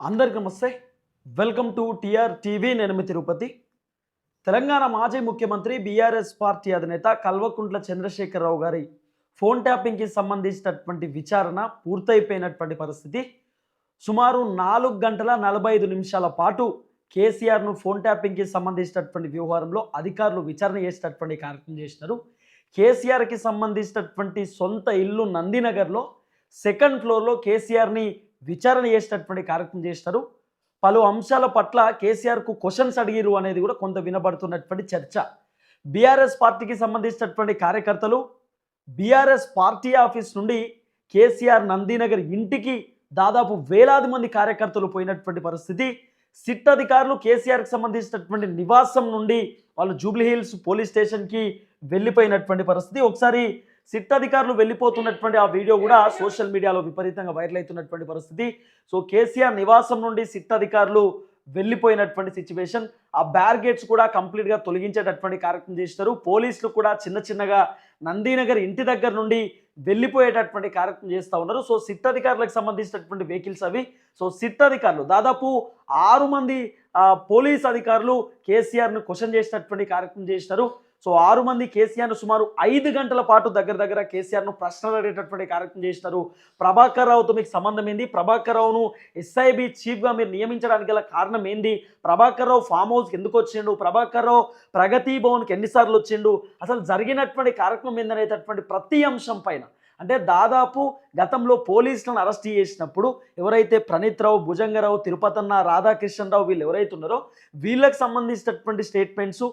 అందరికి నమస్తే. Welcome to TR TV నేను మీ తిరుపతి. తెలంగాణ మాజీ ముఖ్యమంత్రి బీఆర్ఎస్ పార్టీ అధినేత కల్వకుంట్ల చంద్రశేఖరరావు గారి ఫోన్ ట్యాపింగ్కి సంబంధించినటువంటి విచారణ పూర్తయిపోయినటువంటి పరిస్థితి. సుమారు నాలుగు గంటల నలభై ఐదు నిమిషాల పాటు కేసీఆర్ను ఫోన్ ట్యాపింగ్కి సంబంధించినటువంటి వ్యవహారంలో అధికారులు విచారణ చేసేటటువంటి కార్యక్రమం చేసినారు. కేసీఆర్కి సంబంధించినటువంటి సొంత ఇల్లు నందినగర్లో సెకండ్ ఫ్లోర్లో కేసీఆర్ని విచారణ చేసేటటువంటి కార్యక్రమం చేస్తారు. పలు అంశాల పట్ల కేసీఆర్కు క్వశ్చన్స్ అడిగిరు అనేది కూడా కొంత వినబడుతున్నటువంటి చర్చ. బీఆర్ఎస్ పార్టీకి సంబంధించినటువంటి కార్యకర్తలు బీఆర్ఎస్ పార్టీ ఆఫీస్ నుండి కేసీఆర్ నందీనగర్ ఇంటికి దాదాపు వేలాది మంది కార్యకర్తలు పోయినటువంటి పరిస్థితి. సిట్ అధికారులు కేసీఆర్కి సంబంధించినటువంటి నివాసం నుండి వాళ్ళు జూబ్లీహిల్స్ పోలీస్ స్టేషన్కి వెళ్ళిపోయినటువంటి పరిస్థితి. ఒకసారి సిట్ అధికారులు వెళ్ళిపోతున్నటువంటి ఆ వీడియో కూడా సోషల్ మీడియాలో విపరీతంగా వైరల్ అవుతున్నటువంటి పరిస్థితి. సో కేసీఆర్ నివాసం నుండి సిట్ అధికారులు వెళ్ళిపోయినటువంటి సిచ్యువేషన్. ఆ బ్యారిగేట్స్ కూడా కంప్లీట్గా తొలగించేటటువంటి కార్యక్రమం చేస్తారు. పోలీసులు కూడా చిన్న చిన్నగా నందీనగర్ ఇంటి దగ్గర నుండి వెళ్ళిపోయేటటువంటి కార్యక్రమం చేస్తూ ఉన్నారు. సో సిట్ అధికారులకు సంబంధించినటువంటి వెహికల్స్ అవి. సో సిట్ అధికారులు దాదాపు ఆరు మంది పోలీస్ అధికారులు కేసీఆర్ను క్వశ్చన్ చేసినటువంటి కార్యక్రమం చేసినారు సో ఆరు మంది కేసీఆర్ను సుమారు ఐదు గంటల పాటు దగ్గర దగ్గర కేసీఆర్ను ప్రశ్నలు అడిగేటటువంటి కార్యక్రమం చేసినారు. ప్రభాకర్ రావుతో మీకు సంబంధం ఏంది? ప్రభాకర్ రావును ఎస్ఐబి చీఫ్గా మీరు నియమించడానికి గల కారణం ఏంది? ప్రభాకర్ రావు ఫామ్ హౌస్కి ఎందుకు వచ్చిండు? ప్రభాకర్ రావు ప్రగతి భవన్కి ఎన్నిసార్లు వచ్చిండు? అసలు జరిగినటువంటి కార్యక్రమం ఏందనేటటువంటి ప్రతి అంశం పైన. అంటే దాదాపు గతంలో పోలీసులను అరెస్ట్ చేసినప్పుడు ఎవరైతే ప్రణీత్ రావు భుజంగరావు తిరుపతన్న రాధాకృష్ణరావు వీళ్ళు ఎవరైతే ఉన్నారో వీళ్ళకి సంబంధించినటువంటి స్టేట్మెంట్స్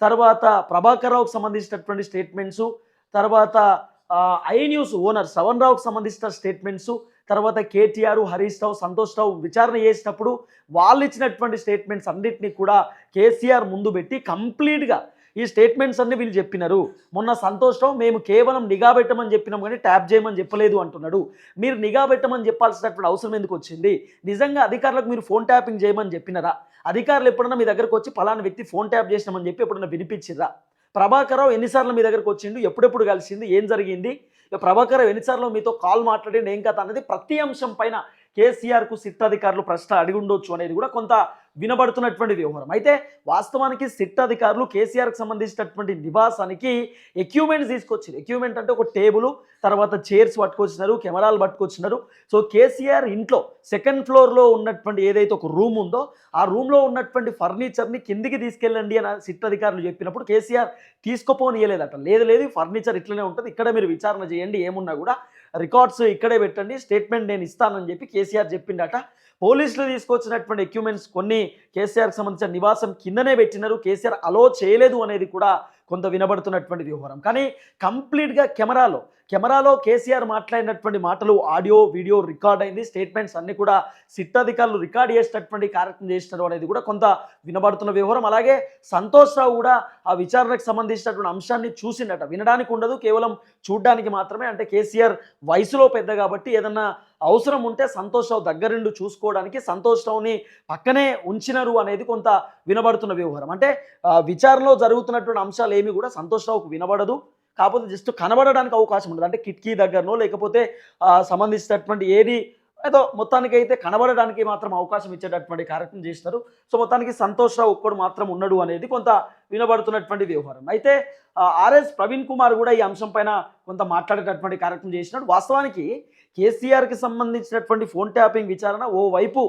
తర్వాత ప్రభాకర్రావుకి సంబంధించినటువంటి స్టేట్మెంట్స్ తర్వాత ఆ, ఐ న్యూస్ ఓనర్ శ్రవణ్ రావుకి సంబంధించిన స్టేట్మెంట్స్ తర్వాత కేటీఆర్ హరీష్ రావు సంతోష్ రావు విచారణ చేసినప్పుడు వాళ్ళు ఇచ్చినటువంటి స్టేట్మెంట్స్ అన్నింటినీ కూడా కేసీఆర్ ముందు పెట్టి కంప్లీట్గా ఈ స్టేట్మెంట్స్ అన్ని వీళ్ళు చెప్పినారు. మొన్న సంతోషం మేము కేవలం నిఘా పెట్టమని చెప్పినాం కానీ ట్యాప్ చేయమని చెప్పలేదు అంటున్నాడు. మీరు నిఘా పెట్టమని చెప్పాల్సినటువంటి అవసరం ఎందుకు వచ్చింది? నిజంగా అధికారులకు మీరు ఫోన్ ట్యాపింగ్ చేయమని చెప్పినారా? అధికారులు ఎప్పుడన్నా మీ దగ్గరకు వచ్చి ఫలానా వ్యక్తి ఫోన్ ట్యాప్ చేసినామని చెప్పి ఎప్పుడన్నా వినిపించిర్రా? ప్రభాకరావు ఎన్నిసార్లు మీ దగ్గరకు వచ్చిండు? ఎప్పుడెప్పుడు కలిసింది? ఏం జరిగింది? ప్రభాకర్ ఎన్నిసార్లు మీతో కాల్ మాట్లాడి ఏం కథ? అనేది ప్రతి అంశం పైన కేసీఆర్కు సిట్ అధికారులు ప్రశ్న అడిగి ఉండొచ్చు అనేది కూడా కొంత వినబడుతున్నటువంటి వ్యవహారం అయితే వాస్తవానికి సిట్ అధికారులు కేసీఆర్కి సంబంధించినటువంటి నివాసానికి ఎక్విప్మెంట్స్ తీసుకొచ్చారు. ఎక్విప్మెంట్ అంటే ఒక టేబుల్ తర్వాత చైర్స్ పట్టుకొచ్చినారు కెమెరాలు పట్టుకొచ్చినారు. సో కేసీఆర్ ఇంట్లో సెకండ్ ఫ్లోర్లో ఉన్నటువంటి ఏదైతే ఒక రూమ్ ఉందో ఆ రూమ్లో ఉన్నటువంటి ఫర్నిచర్ని కిందికి తీసుకెళ్ళండి అని సిట్ అధికారులు చెప్పినప్పుడు కేసీఆర్ తీసుకుపోనియలేదట. లేదు లేదు ఫర్నిచర్ ఇట్లనే ఉంటుంది ఇక్కడ మీరు విచారణ చేయండి ఏమున్నా కూడా రికార్డ్స్ ఇక్కడే పెట్టండి స్టేట్మెంట్ నేను ఇస్తానని చెప్పి కేసీఆర్ చెప్పిండట. పోలీసులు తీసుకొచ్చినటువంటి ఎక్విప్మెంట్స్ కొన్ని కేసీఆర్కి సంబంధించిన నివాసం కిందనే పెట్టినారు. కేసీఆర్ అలో చేయలేదు అనేది కూడా కొంత వినబడుతున్నటువంటి వ్యవహారం. కానీ కంప్లీట్గా కెమెరాలో కెమెరాలో కేసీఆర్ మాట్లాడినటువంటి మాటలు ఆడియో వీడియో రికార్డ్ అయింది. స్టేట్మెంట్స్ అన్ని కూడా సిట్ అధికారులు రికార్డ్ చేసేటటువంటి కార్యక్రమం చేసినారు అనేది కూడా కొంత వినబడుతున్న వ్యవహారం. అలాగే సంతోష్ రావు కూడా ఆ విచారణకు సంబంధించినటువంటి అంశాన్ని చూసిండట. వినడానికి ఉండదు కేవలం చూడడానికి మాత్రమే. అంటే కేసీఆర్ వయసులో పెద్ద కాబట్టి ఏదన్నా అవసరం ఉంటే సంతోష్ రావు దగ్గరుండి చూసుకోవడానికి సంతోష్ రావుని పక్కనే ఉంచినారు అనేది కొంత వినబడుతున్న వ్యవహారం. అంటే విచారణలో జరుగుతున్నటువంటి అంశాలు ఏమి కూడా సంతోష్ రావుకు వినబడదు. కాకపోతే జస్ట్ కనబడడానికి అవకాశం ఉండదు. అంటే కిటికీ దగ్గరనో లేకపోతే సంబంధించినటువంటి ఏది ఏదో మొత్తానికి అయితే కనబడడానికి మాత్రం అవకాశం ఇచ్చేటటువంటి కార్యక్రమం చేస్తారు. సో మొత్తానికి సంతోష్ రావు ఒక్కడు మాత్రం ఉన్నాడు అనేది కొంత వినబడుతున్నటువంటి వ్యవహారం. అయితే ఆర్ఎస్ ప్రవీణ్ కుమార్ కూడా ఈ అంశం పైన కొంత మాట్లాడేటటువంటి కార్యక్రమం చేసినాడు. వాస్తవానికి కేసీఆర్కి సంబంధించినటువంటి ఫోన్ ట్యాపింగ్ విచారణ ఓవైపు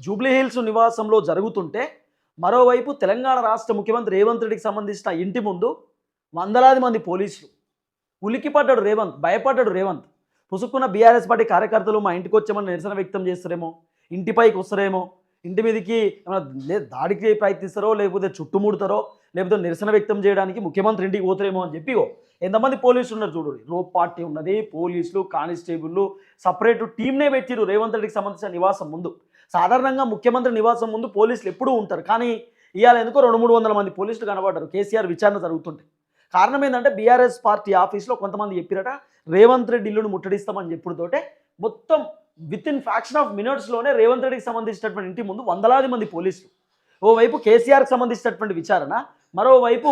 జూబ్లీహిల్స్ నివాసంలో జరుగుతుంటే మరోవైపు తెలంగాణ రాష్ట్ర ముఖ్యమంత్రి రేవంత్ రెడ్డికి సంబంధించిన ఇంటి ముందు వందలాది మంది పోలీసులు. ఉలికిపడ్డాడు రేవంత్ భయపడ్డాడు రేవంత్. పుసుక్కున్న బీఆర్ఎస్ పార్టీ కార్యకర్తలు మా ఇంటికి వచ్చామని నిరసన వ్యక్తం చేస్తారేమో? ఇంటిపైకి వస్తారేమో? ఇంటి మీదకి ఏమైనా దాడికి ప్రయత్నిస్తారో లేకపోతే చుట్టుముడతారో లేకపోతే నిరసన వ్యక్తం చేయడానికి ముఖ్యమంత్రి ఇంటికి పోతారేమో అని చెప్పి ఎంతమంది పోలీసులు ఉన్నారు చూడు. రోప్ పార్టీ ఉన్నది పోలీసులు కానిస్టేబుల్లు సపరేట్ టీంనే పెట్టిరు రేవంత్ రెడ్డికి సంబంధించిన నివాసం ముందు. సాధారణంగా ముఖ్యమంత్రి నివాసం ముందు పోలీసులు ఎప్పుడూ ఉంటారు. కానీ ఇవాళ ఎందుకో రెండు మూడు వందల మంది పోలీసులు కనబడ్డారు. కేసీఆర్ విచారణ జరుగుతుంటే. కారణం ఏంటంటే బీఆర్ఎస్ పార్టీ ఆఫీస్లో కొంతమంది చెప్పిరట రేవంత్ రెడ్డి ఇల్లును ముట్టడిస్తామని చెప్పుడుతోటే మొత్తం విత్ ఇన్ ఫ్యాక్షన్ ఆఫ్ మినిట్స్లోనే రేవంత్ రెడ్డికి సంబంధించినటువంటి ఇంటి ముందు వందలాది మంది పోలీసులు. ఓవైపు కేసీఆర్కి సంబంధించినటువంటి విచారణ మరోవైపు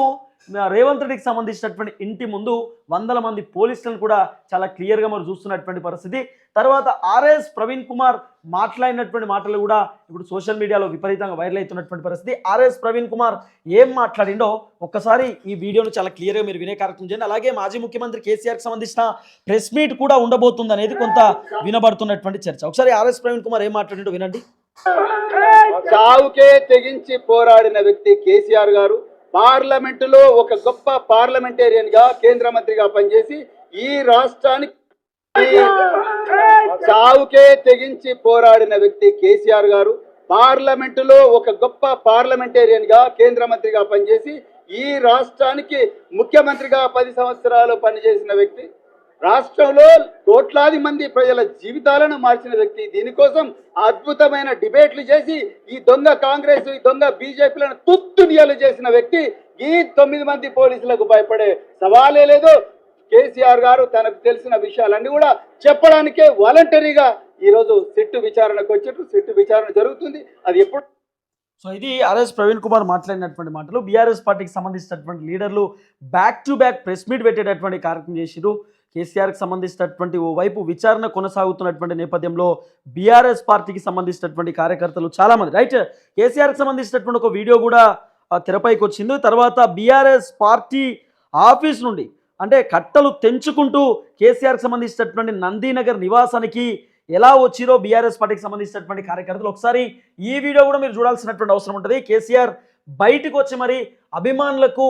రేవంత్ రెడ్డికి సంబంధించినటువంటి ఇంటి ముందు వందల మంది పోలీసులను కూడా చాలా క్లియర్గా మనం చూస్తున్నటువంటి పరిస్థితి. తర్వాత ఆర్ఎస్ ప్రవీణ్ కుమార్ మాట్లాడినటువంటి మాటలు కూడా ఇప్పుడు సోషల్ మీడియాలో విపరీతంగా వైరల్ అవుతున్నటువంటి పరిస్థితి. ఆర్ఎస్ ప్రవీణ్ కుమార్ ఏం మాట్లాడిండో ఒక్కసారి ఈ వీడియోను చాలా క్లియర్గా మీరు వినే కార్యక్రమం చేయండి. అలాగే మాజీ ముఖ్యమంత్రి కేసీఆర్కి సంబంధించిన ప్రెస్ మీట్ కూడా ఉండబోతుంది అనేది కొంత వినబడుతున్నటువంటి చర్చ. ఒకసారి ఆర్ఎస్ ప్రవీణ్ కుమార్ ఏం మాట్లాడిండో వినండి. చావుకే తెగించి పోరాడిన వ్యక్తి కేసీఆర్ గారు. పార్లమెంటులో ఒక గొప్ప పార్లమెంటేరియన్గా కేంద్ర మంత్రిగా పనిచేసి ఈ రాష్ట్రానికి చావుకే తెగించి పోరాడిన వ్యక్తి కేసీఆర్ గారు. పార్లమెంటులో ఒక గొప్ప పార్లమెంటేరియన్గా కేంద్ర మంత్రిగా పనిచేసి ఈ రాష్ట్రానికి ముఖ్యమంత్రిగా పది సంవత్సరాలు పనిచేసిన వ్యక్తి. రాష్ట్రంలో కోట్లాది మంది ప్రజల జీవితాలను మార్చిన వ్యక్తి. దీనికోసం అద్భుతమైన డిబేట్లు చేసి ఈ దొంగ కాంగ్రెస్ ఈ దొంగ బీజేపీలను తుత్తునియలు చేసిన వ్యక్తి ఈ తొమ్మిది మంది పోలీసులకు భయపడే సవాలే లేదు. కేసీఆర్ గారు తనకు తెలిసిన విషయాలన్నీ కూడా చెప్పడానికే వాలంటరీగా ఈరోజు సిట్టు విచారణకు వచ్చినట్టు సిట్టు విచారణ జరుగుతుంది. అది ఎప్పుడు? సో ఇది ఆర్ఎస్ ప్రవీణ్ కుమార్ మాట్లాడినటువంటి మాటలు. బీఆర్ఎస్ పార్టీకి సంబంధించినటువంటి లీడర్లు back to back press meet పెట్టేటటువంటి కార్యక్రమం చేసిరు కేసీఆర్కి సంబంధించినటువంటి ఓ వైపు విచారణ కొనసాగుతున్నటువంటి నేపథ్యంలో బీఆర్ఎస్ పార్టీకి సంబంధించినటువంటి కార్యకర్తలు చాలామంది. రైట్ కేసీఆర్కి సంబంధించినటువంటి ఒక వీడియో కూడా తెరపైకి వచ్చింది. తర్వాత బీఆర్ఎస్ పార్టీ ఆఫీస్ నుండి అంటే కట్టలు తెంచుకుంటూ కేసీఆర్కి సంబంధించినటువంటి నందీనగర్ నివాసానికి ఎలా వచ్చిరో బీఆర్ఎస్ పార్టీకి సంబంధించినటువంటి కార్యకర్తలు ఒకసారి ఈ వీడియో కూడా మీరు చూడాల్సినటువంటి అవసరం ఉంటుంది. కేసీఆర్ బయటకు వచ్చి మరి అభిమానులకు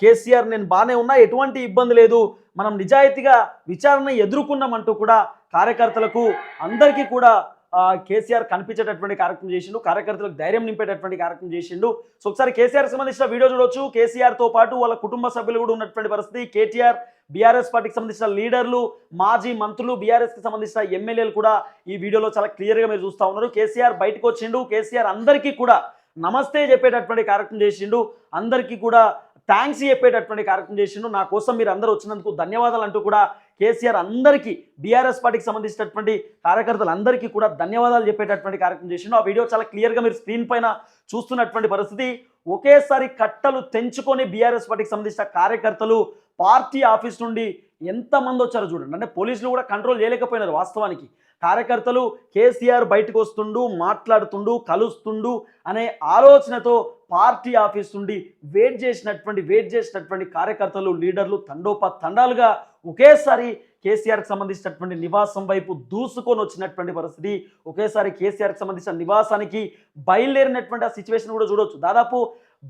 కేసీఆర్ నేను బాగానే ఉన్నా ఎటువంటి ఇబ్బంది లేదు. మనం నిజాయితీగా విచారణ ఎదుర్కొన్నామంటూ కూడా కార్యకర్తలకు అందరికీ కూడా కేసీఆర్ కనిపించేటటువంటి కార్యక్రమం చేసిండు కార్యకర్తలకు ధైర్యం నింపేటటువంటి కార్యక్రమం చేసిండు. సో ఒకసారి కేసీఆర్ సంబంధించిన వీడియో చూడొచ్చు. కేసీఆర్తో పాటు వాళ్ళ కుటుంబ సభ్యులు కూడా ఉన్నటువంటి పరిస్థితి. కేటీఆర్ బీఆర్ఎస్ పార్టీకి సంబంధించిన లీడర్లు మాజీ మంత్రులు బీఆర్ఎస్కి సంబంధించిన ఎమ్మెల్యేలు కూడా ఈ వీడియోలో చాలా క్లియర్గా మీరు చూస్తూ ఉన్నారు. కేసీఆర్ బయటకు వచ్చిండు. కేసీఆర్ అందరికీ కూడా నమస్తే చెప్పేటటువంటి కార్యక్రమం చేసిండు. అందరికీ కూడా థ్యాంక్స్ చెప్పేటటువంటి కార్యక్రమం చేసిండు. నా కోసం మీరు అందరూ వచ్చినందుకు ధన్యవాదాలు అంటూ కూడా కేసీఆర్ అందరికీ బీఆర్ఎస్ పార్టీకి సంబంధించినటువంటి కార్యకర్తలు అందరికీ కూడా ధన్యవాదాలు చెప్పేటటువంటి కార్యక్రమం చేసిండు. ఆ వీడియో చాలా క్లియర్గా మీరు స్క్రీన్ పైన చూస్తున్నటువంటి పరిస్థితి. ఒకేసారి కట్టలు తెంచుకొని బీఆర్ఎస్ పార్టీకి సంబంధించిన కార్యకర్తలు పార్టీ ఆఫీస్ నుండి ఎంతమంది వచ్చారో చూడండి. అంటే పోలీసులు కూడా కంట్రోల్ చేయలేకపోయినారు వాస్తవానికి. కార్యకర్తలు కేసీఆర్ బయటకు వస్తుండు మాట్లాడుతుండు కలుస్తుండు అనే ఆలోచనతో పార్టీ ఆఫీస్ నుండి వెయిట్ చేసినటువంటి వెయిట్ చేసినటువంటి కార్యకర్తలు లీడర్లు తండోప తండాలుగా ఒకేసారి కేసీఆర్కి సంబంధించినటువంటి నివాసం వైపు దూసుకొని వచ్చినటువంటి పరిస్థితి. ఒకేసారి కేసీఆర్కి సంబంధించిన నివాసానికి బయలుదేరినటువంటి ఆ సిచ్యువేషన్ కూడా చూడవచ్చు దాదాపు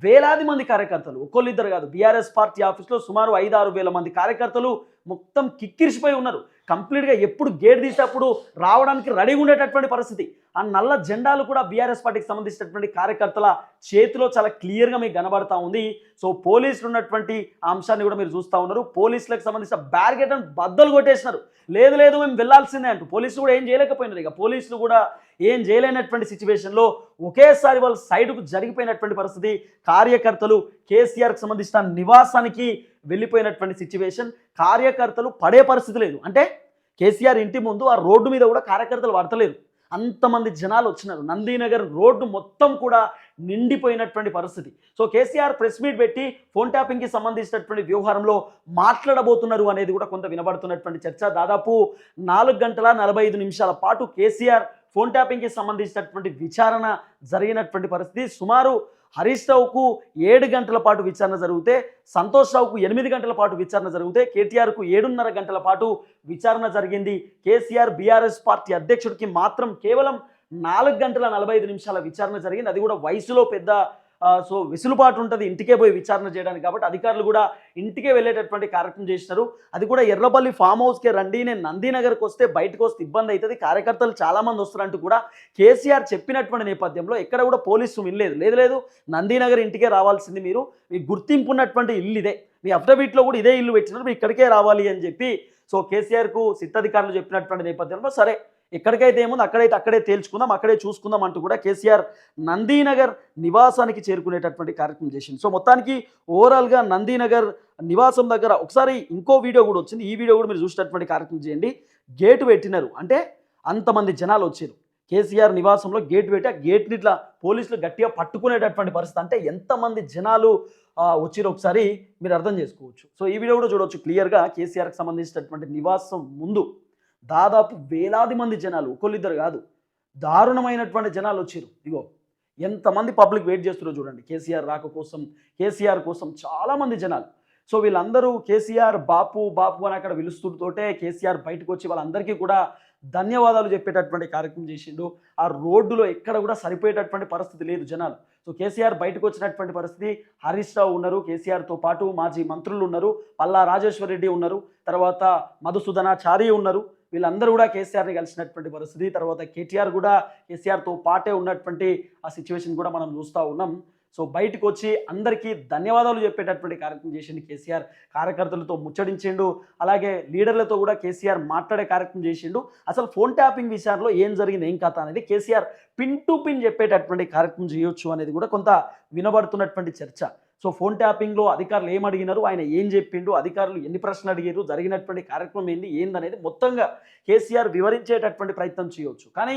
వేలాది మంది కార్యకర్తలు ఒక్కొల్లిద్దరు కాదు బీఆర్ఎస్ పార్టీ ఆఫీస్లో సుమారు ఐదు ఆరు వేల మంది కార్యకర్తలు మొత్తం కిక్కిరిసిపోయి ఉన్నారు. కంప్లీట్గా ఎప్పుడు గేట్ తీసేటప్పుడు రావడానికి రెడీగా ఉండేటటువంటి పరిస్థితి. ఆ నల్ల జెండాలు కూడా బీఆర్ఎస్ పార్టీకి సంబంధించినటువంటి కార్యకర్తల చేతిలో చాలా క్లియర్గా మీకు కనబడతా ఉంది. సో పోలీసులు ఉన్నటువంటి అంశాన్ని కూడా మీరు చూస్తూ ఉన్నారు. పోలీసులకు సంబంధించిన బ్యారికేడ్ అని బద్దలు కొట్టేసినారు. లేదు లేదు మేము వెళ్ళాల్సిందే అంటూ పోలీసులు కూడా ఏం చేయలేకపోయినారు. ఇక పోలీసులు కూడా ఏం చేయలేనటువంటి సిచ్యువేషన్లో ఒకేసారి వాళ్ళు సైడ్కు జరిగిపోయినటువంటి పరిస్థితి. కార్యకర్తలు కేసీఆర్కి సంబంధించిన నివాసానికి వెళ్ళిపోయినటువంటి సిచ్యువేషన్ కార్యకర్తలు పడే పరిస్థితి లేదు. అంటే కేసీఆర్ ఇంటి ముందు ఆ రోడ్డు మీద కూడా కార్యకర్తలు పడతలేరు అంతమంది జనాలు వచ్చినారు. నందీనగర్ రోడ్డు మొత్తం కూడా నిండిపోయినటువంటి పరిస్థితి. సో కేసీఆర్ ప్రెస్ మీట్ పెట్టి ఫోన్ ట్యాపింగ్కి సంబంధించినటువంటి వ్యవహారంలో మాట్లాడబోతున్నారు అనేది కూడా కొంత వినబడుతున్నటువంటి చర్చ. దాదాపు నాలుగు గంటల నలభై ఐదు నిమిషాల పాటు కేసీఆర్ ఫోన్ ట్యాపింగ్కి సంబంధించినటువంటి విచారణ జరిగినటువంటి పరిస్థితి. సుమారు హరీష్ రావుకు ఏడు గంటల పాటు విచారణ జరిగితే సంతోష్ రావుకు ఎనిమిది గంటల పాటు విచారణ జరిగితే కేటీఆర్కు ఏడున్నర గంటల పాటు విచారణ జరిగింది. కేసీఆర్ బీఆర్ఎస్ పార్టీ అధ్యక్షుడికి మాత్రం కేవలం నాలుగు గంటల నలభై ఐదు నిమిషాల విచారణ జరిగింది. అది కూడా వయసులో పెద్ద సో వెసులుబాటు ఉంటుంది ఇంటికే పోయి విచారణ చేయడానికి కాబట్టి అధికారులు కూడా ఇంటికే వెళ్ళేటటువంటి కార్యక్రమం చేసినారు అది కూడా ఎర్రపల్లి ఫామ్ హౌస్కే రండి నేను నందీనగర్కి వస్తే బయటకు వస్తే ఇబ్బంది అవుతుంది. కార్యకర్తలు చాలామంది వస్తారంటూ కూడా కేసీఆర్ చెప్పినటువంటి నేపథ్యంలో ఎక్కడ కూడా పోలీసు వినలేదు లేదు. లేదు నందీనగర్ ఇంటికే రావాల్సింది మీరు. మీ గుర్తింపు ఉన్నటువంటి ఇల్లు ఇదే. మీ అఫిడవిట్లో కూడా ఇదే ఇల్లు పెట్టినారు. మీరు ఇక్కడికే రావాలి అని చెప్పి సో కేసీఆర్కు సిట్టాధికారులు చెప్పినటువంటి నేపథ్యంలో సరే. ఎక్కడికైతే ఏముందో అక్కడైతే అక్కడే తేల్చుకుందాం అక్కడే చూసుకుందాం అంటూ కూడా కేసీఆర్ నందీనగర్ నివాసానికి చేరుకునేటటువంటి కార్యక్రమం చేసింది సో మొత్తానికి ఓవరాల్గా నందీనగర్ నివాసం దగ్గర ఒకసారి ఇంకో వీడియో కూడా వచ్చింది. ఈ వీడియో కూడా మీరు చూసినటువంటి కార్యక్రమం చేయండి. గేటు పెట్టినారు. అంటే అంతమంది జనాలు వచ్చారు. కేసీఆర్ నివాసంలో గేట్ పెట్టి ఆ గేట్ని ఇట్లా పోలీసులు గట్టిగా పట్టుకునేటటువంటి పరిస్థితి. అంటే ఎంతమంది జనాలు వచ్చారో వచ్చిరో ఒకసారి మీరు అర్థం చేసుకోవచ్చు. సో ఈ వీడియో కూడా చూడవచ్చు క్లియర్గా కేసీఆర్కి సంబంధించినటువంటి నివాసం ముందు. దాదాపు వేలాది మంది జనాలు ఒకళ్ళిద్దరు కాదు దారుణమైనటువంటి జనాలు వచ్చారు ఇగో ఎంతమంది పబ్లిక్ వెయిట్ చేస్తున్నారో చూడండి. కేసీఆర్ రాక కోసం కేసీఆర్ కోసం చాలామంది జనాలు. సో వీళ్ళందరూ కేసీఆర్ బాపు బాపు అని అక్కడ పిలుస్తుంటోటే కేసీఆర్ బయటకు వచ్చి వాళ్ళందరికీ కూడా ధన్యవాదాలు చెప్పేటటువంటి కార్యక్రమం చేసిండు. ఆ రోడ్డులో ఎక్కడ కూడా సరిపోయేటటువంటి పరిస్థితి లేదు జనాలు. సో కేసీఆర్ బయటకు వచ్చినటువంటి పరిస్థితి హరీష్ రావు ఉన్నారు కేసీఆర్తో పాటు మాజీ మంత్రులు ఉన్నారు పల్లా రాజేశ్వర్ రెడ్డి ఉన్నారు తర్వాత మధుసూదనాచారి ఉన్నారు. వీళ్ళందరూ కూడా కేసీఆర్ని కలిసినటువంటి పరిస్థితి తర్వాత కేటీఆర్ కూడా కేసీఆర్తో పాటే ఉన్నటువంటి ఆ సిచ్యువేషన్ కూడా మనం చూస్తూ ఉన్నాం. సో బయటకు వచ్చి అందరికీ ధన్యవాదాలు చెప్పేటటువంటి కార్యక్రమం చేసిండు కేసీఆర్. కార్యకర్తలతో ముచ్చడించిండు అలాగే లీడర్లతో కూడా కేసీఆర్ మాట్లాడే కార్యక్రమం చేసిండు. అసలు ఫోన్ ట్యాపింగ్ విషయంలో ఏం జరిగింది ఏం కథ అనేది కేసీఆర్ పిన్ టు పిన్ చెప్పేటటువంటి కార్యక్రమం చేయొచ్చు అనేది కూడా కొంత వినబడుతున్నటువంటి చర్చ. సో ఫోన్ ట్యాపింగ్లో అధికారులు ఏం అడిగినారు ఆయన ఏం చెప్పిండు? అధికారులు ఎన్ని ప్రశ్నలు అడిగారు జరిగినటువంటి కార్యక్రమం ఏంది? ఏందనేది మొత్తంగా కేసీఆర్ వివరించేటటువంటి ప్రయత్నం చేయవచ్చు కానీ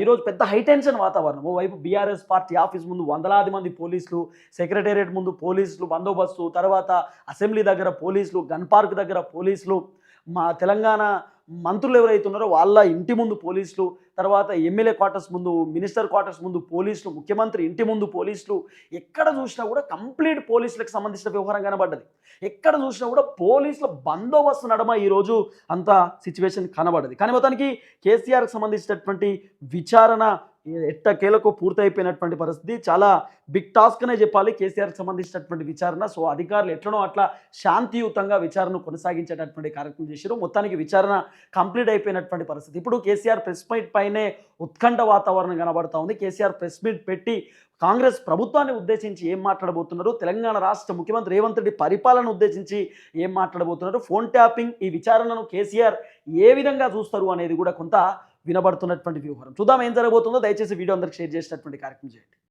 ఈరోజు పెద్ద హైటెన్షన్ వాతావరణం. ఓవైపు బీఆర్ఎస్ పార్టీ ఆఫీస్ ముందు వందలాది మంది పోలీసులు సెక్రటేరియట్ ముందు పోలీసులు బందోబస్తు తర్వాత అసెంబ్లీ దగ్గర పోలీసులు గన్ పార్క్ దగ్గర పోలీసులు మా తెలంగాణ మంత్రులు ఎవరైతే ఉన్నారో వాళ్ళ ఇంటి ముందు పోలీసులు తర్వాత ఎమ్మెల్యే క్వార్టర్స్ ముందు మినిస్టర్ క్వార్టర్స్ ముందు పోలీసులు ముఖ్యమంత్రి ఇంటి ముందు పోలీసులు ఎక్కడ చూసినా కూడా కంప్లీట్ పోలీసులకు సంబంధించిన వ్యవహారం కనబడ్డది. ఎక్కడ చూసినా కూడా పోలీసుల బందోబస్తు నడమ ఈరోజు అంత సిచ్యువేషన్ కనబడ్డది. కానీ మొత్తానికి కేసీఆర్కి సంబంధించినటువంటి విచారణ ఎట్టకేలకు పూర్తయిపోయినటువంటి పరిస్థితి చాలా బిగ్ టాస్క్ అనే చెప్పాలి. కేసీఆర్కి సంబంధించినటువంటి విచారణ. సో అధికారులు ఎట్లనో అట్లా శాంతియుతంగా విచారణ కొనసాగించేటటువంటి కార్యక్రమం చేశారు. మొత్తానికి విచారణ కంప్లీట్ అయిపోయినటువంటి పరిస్థితి. ఇప్పుడు కేసీఆర్ ప్రెస్ మీట్ పై ఉత్కంఠ వాతావరణం కనబడుతూ ఉంది. కేసీఆర్ ప్రెస్ మీట్ పెట్టి కాంగ్రెస్ ప్రభుత్వాన్ని ఉద్దేశించి ఏం మాట్లాడబోతున్నారు? తెలంగాణ రాష్ట్ర ముఖ్యమంత్రి రేవంత్ రెడ్డి పరిపాలన ఉద్దేశించి ఏం మాట్లాడబోతున్నారు? ఫోన్ ట్యాపింగ్ ఈ విచారణను కేసీఆర్ ఏ విధంగా చూస్తారు అనేది కూడా కొంత వినబడుతున్నటువంటి వ్యవహారం చూద్దాం ఏం జరగబోతుందో. దయచేసి వీడియో అందరికి షేర్ చేసినటువంటి కార్యక్రమం చేయండి.